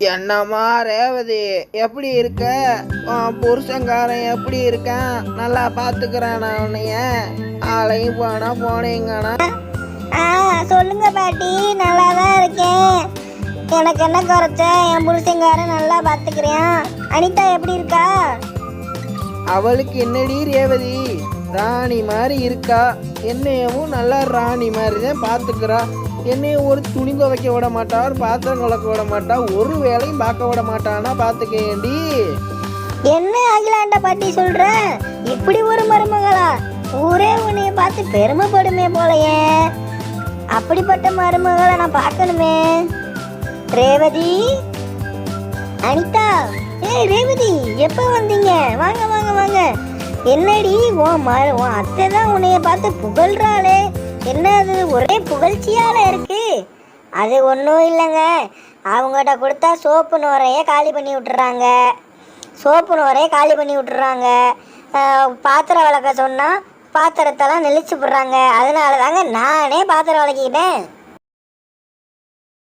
என்னம்மா ரேவதி எப்படி இருக்க? புருஷங்காரன் எப்படி இருக்கான்? நல்லா பார்த்துக்கிறானா உன்னைய? ஆளையும் போனா போனேங்கண்ணா ஆ சொல்லுங்க பாட்டி நல்லா தான் இருக்கேன். எனக்கு என்ன குறைச்ச? என் புருஷங்காரன் நல்லா பார்த்துக்கிறேன் அனிதா எப்படி இருக்கா? அவளுக்கு என்னடி ரேவதி? ராணி மாதிரி இருக்கா? என்னையவும் நல்லா ராணி மாதிரி தான் பார்த்துக்கிறா என்னையும் ஒரு துணி துவைக்க விட மாட்டா ஒரு பாத்திரம் குழக்க விட மாட்டா ஒரு வேலையும் பார்க்க விட மாட்டானா பார்த்துக்கேண்டி என்ன அகிலாண்ட பாட்டி சொல்ற? இப்படி ஒரு மருமகளா? ஊரே உன்னைய பார்த்து பெருமைப்படுமே போலயே. அப்படிப்பட்ட மருமகளை நான் பார்க்கணுமே. ரேவதி? அனிதா? ஏய் ரேவதி எப்போ வந்தீங்க? வாங்க வாங்க வாங்க. என்னடி உன் மரு உன் அத்தை தான் உன்னைய பார்த்து புகழ்றாளே. என்ன அது ஒரே புகழ்ச்சியால் இருக்கு. அது ஒன்றும் இல்லைங்க. அவங்ககிட்ட கொடுத்தா சோப்பு நுரைய காலி பண்ணி விட்டுறாங்க. சோப்பு நுரைய காலி பண்ணி விட்டுறாங்க. பாத்திரம் விளக்க சொன்னால் பாத்திரத்தெல்லாம் நெளிச்சு விடுறாங்க அதனால தாங்க நானே பாத்திரம் விளக்கிக்கிட்டேன்.